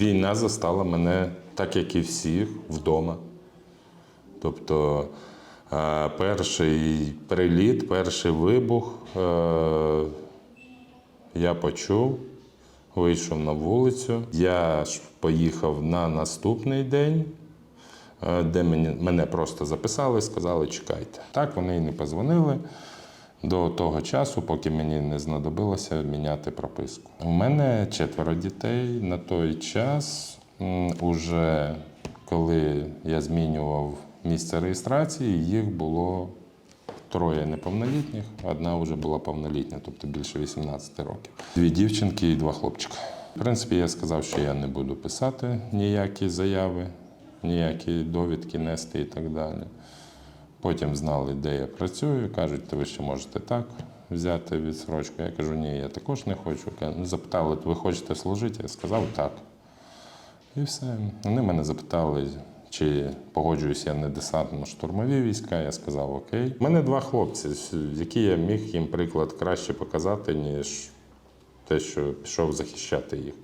Війна застала мене, так як і всіх, вдома. Тобто е, перший приліт, перший вибух е, я почув, вийшов на вулицю. Я ж поїхав на наступний день, е, де мене просто записали, сказали, чекайте. Так, вони і не позвонили до того часу, поки мені не знадобилося міняти прописку. У мене четверо дітей. На той час, уже коли я змінював місце реєстрації, їх було троє неповнолітніх, одна вже була повнолітня, тобто більше 18 років. Дві дівчинки і два хлопчика. В принципі, я сказав, що я не буду писати ніякі заяви, ніякі довідки нести і так далі. Потім знали, де я працюю. Кажуть, то ви ще можете так взяти відсрочку. Я кажу, ні, я також не хочу. Ну, Запитали, ви хочете служити? Я сказав так. І все. Вони мене запитали, чи погоджуюсь я на десантно-штурмові війська. Я сказав окей. У мене два хлопці, які я міг їм приклад краще показати, ніж те, що пішов захищати їх.